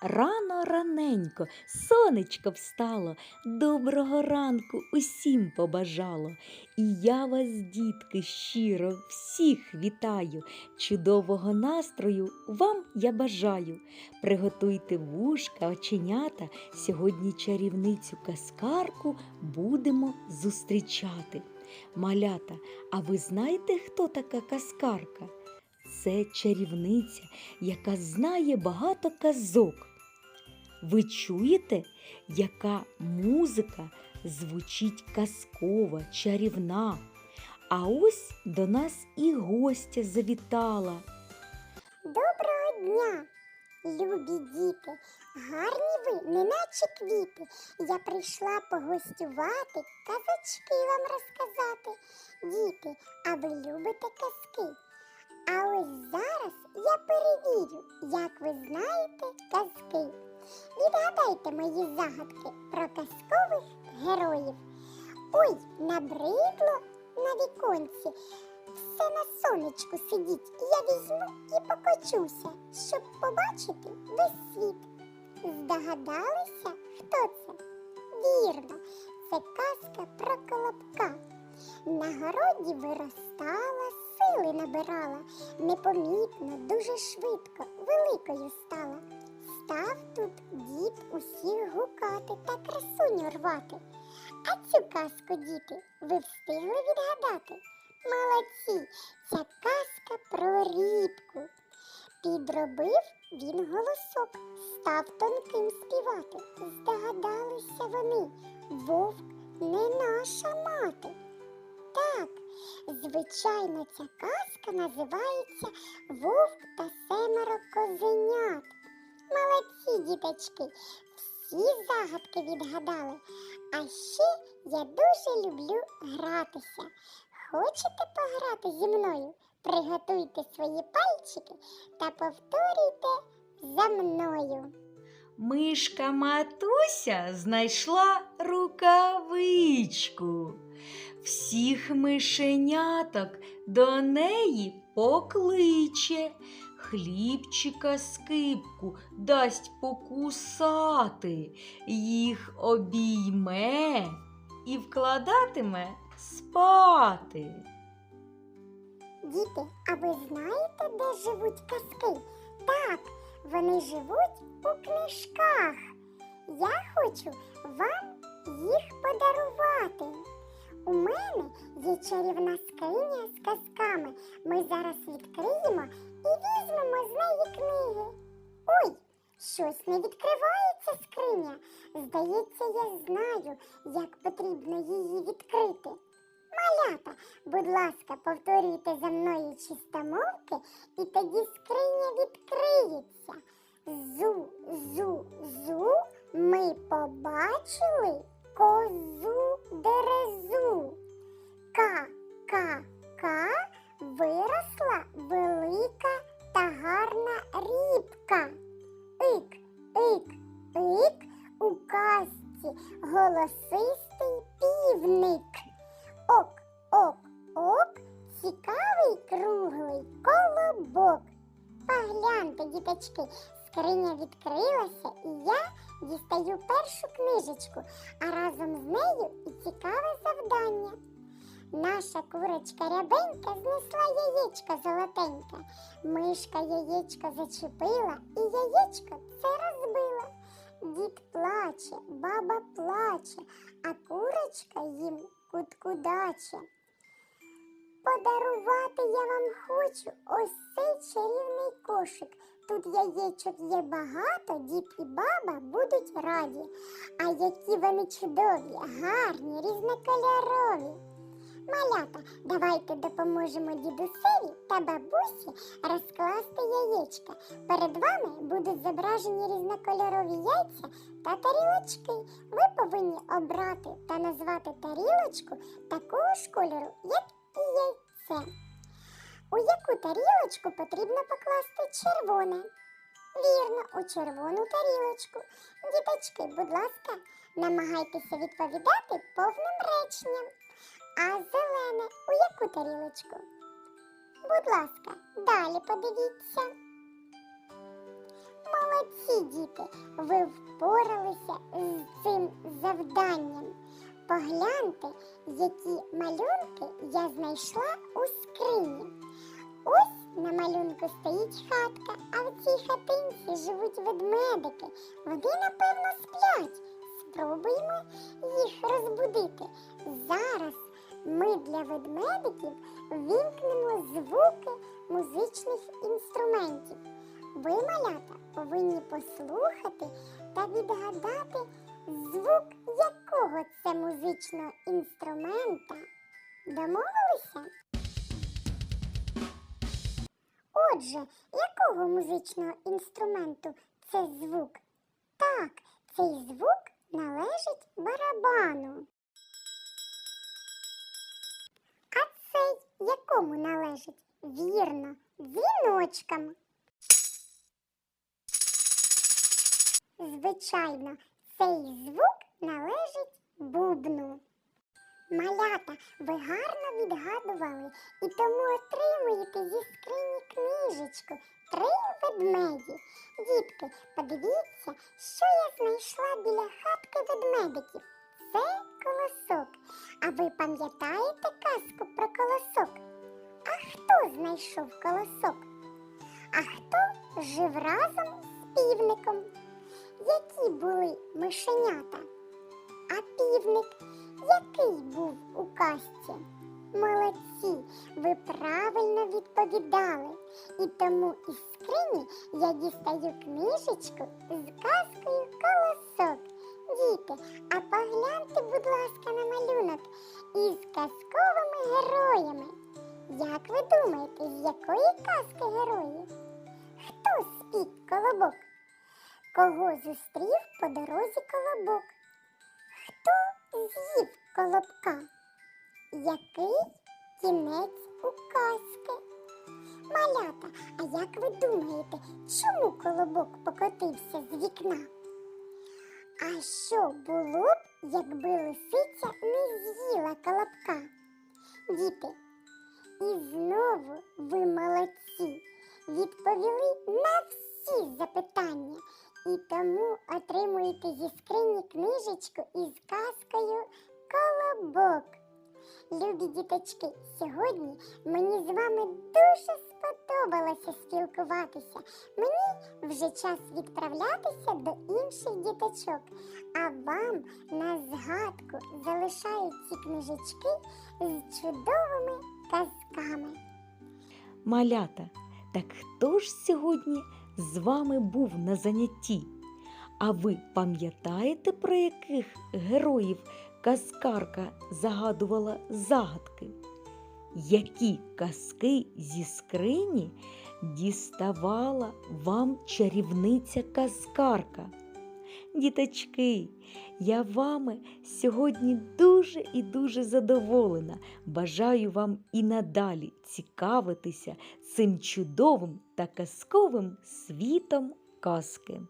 Рано раненько сонечко встало, доброго ранку усім побажало. І я вас, дітки, щиро всіх вітаю. Чудового настрою вам я бажаю. Приготуйте вушка, оченята. Сьогодні чарівницю казкарку будемо зустрічати. Малята, а ви знаєте, хто така казкарка? Це чарівниця, яка знає багато казок. Ви чуєте, яка музика звучить казкова, чарівна. А ось до нас і гостя завітала. Доброго дня, любі діти, гарні ви, неначе квіти. Я прийшла погостювати, казочки вам розказати. Діти, а ви любите казки? А ось зараз я перевірю, як ви знаєте казки. Відгадайте мої загадки про казкових героїв. Ой, набридло на віконці. Все на сонечку сидіть, я візьму і покочуся, щоб побачити весь світ. Здогадалися, хто це? Вірно, це казка про колобка. На городі виростала, сили набирала, непомітно, дуже швидко, великою стала. Став тут дід усіх гукати та красуню рвати. А цю казку, діти, ви встигли відгадати? Молодці, ця казка про рібку. Підробив він голосок, став тонким співати. Здогадалися вони, вовк не наша мати. Так, звичайно, ця казка називається Вовк та семеро козенят. Молодці, діточки, всі загадки відгадали. А ще я дуже люблю гратися. Хочете пограти зі мною? Приготуйте свої пальчики та повторюйте за мною. Мишка матуся знайшла рукавичку. Всіх мишеняток до неї покличе, хлібчика скипку дасть покусати, їх обійме і вкладатиме спати. Діти, а ви знаєте, де живуть казки? Так, вони живуть у книжках. Я хочу вам їх подарувати. У мене є чарівна скриня з казками. Ми зараз відкриємо і візьмемо з неї книги. Ой, щось не відкривається скриня. Здається, я знаю, як потрібно її відкрити. Малята, будь ласка, повторюйте за мною чистомовки, і тоді скриня відкриється. Зу, зу, зу, ми побачили козу дерезу. Ка, ка, ка, виросла велика та гарна рібка. Ик, ик, ик, у казці голосистий півник. Ок, ок, ок, цікавий круглий колобок. Погляньте, діточки, скриня відкрилася, і я дістаю першу книжечку, а разом з нею і цікаве завдання. Наша курочка рябенька знесла яєчко золотеньке. Мишка яєчко зачепила і яєчко це розбила. Дід плаче, баба плаче, а курочка їм куткудаче. Подарувати я вам хочу ось цей чарівний кошик. Тут яєчок є багато, дід і баба будуть раді. А які вони чудові, гарні, різнокольорові. Малята, давайте допоможемо дідусеві та бабусі розкласти яєчка. Перед вами будуть зображені різнокольорові яйця та тарілочки. Ви повинні обрати та назвати тарілочку такого ж кольору, як і яйце. У яку тарілочку потрібно покласти червоне? Вірно, у червону тарілочку. Діточки, будь ласка, намагайтеся відповідати повним реченням. А зелене у яку тарілочку? Будь ласка, далі подивіться. Молодці! Діти, ви впоралися з цим завданням. Погляньте, які малюнки я знайшла у скрині. Ось на малюнку стоїть хатка, а в цій хатинці живуть ведмедики. Вони, напевно, сплять. Спробуємо їх розбудити. Зараз ми для ведмедиків вімкнемо звуки музичних інструментів. Ви, малята, повинні послухати та відгадати звук якого це музичного інструмента. Домовилися? Отже, якого музичного інструменту це звук? Так, цей звук належить барабану. А цей якому належить? Вірно, дзвіночкам. Звичайно, цей звук належить бубну. Малята, ви гарно відгадували і тому отримуєте зі скрині книжечку Три ведмеді. Дітки, подивіться, що я знайшла біля хатки ведмедиків. Це колосок. А ви пам'ятаєте казку про колосок? А хто знайшов колосок? А хто жив разом з півником? Які були мишенята? А півник який був у казці? Молодці, ви правильно відповідали. І тому із скрині я дістаю книжечку з казкою колосок. Діти, а погляньте, будь ласка, на малюнок із казковими героями. Як ви думаєте, з якої казки герої? Хто спік колобок? Кого зустрів по дорозі колобок? З'їв колобка? Який кінець у казки? Малята, а як ви думаєте, чому колобок покотився з вікна? А що було б, якби лисиця не з'їла колобка? Діти, і знову ви молодці, відповіли казкою Колобок. Любі діточки, сьогодні мені з вами дуже сподобалося спілкуватися. Мені вже час відправлятися до інших діточок, а вам на згадку залишаю ці книжечки з чудовими казками. Малята, так хто ж сьогодні з вами був на занятті? А ви пам'ятаєте, про яких героїв казкарка загадувала загадки? Які казки зі скрині діставала вам чарівниця казкарка? Діточки, я вами сьогодні дуже і дуже задоволена. Бажаю вам і надалі цікавитися цим чудовим та казковим світом казки.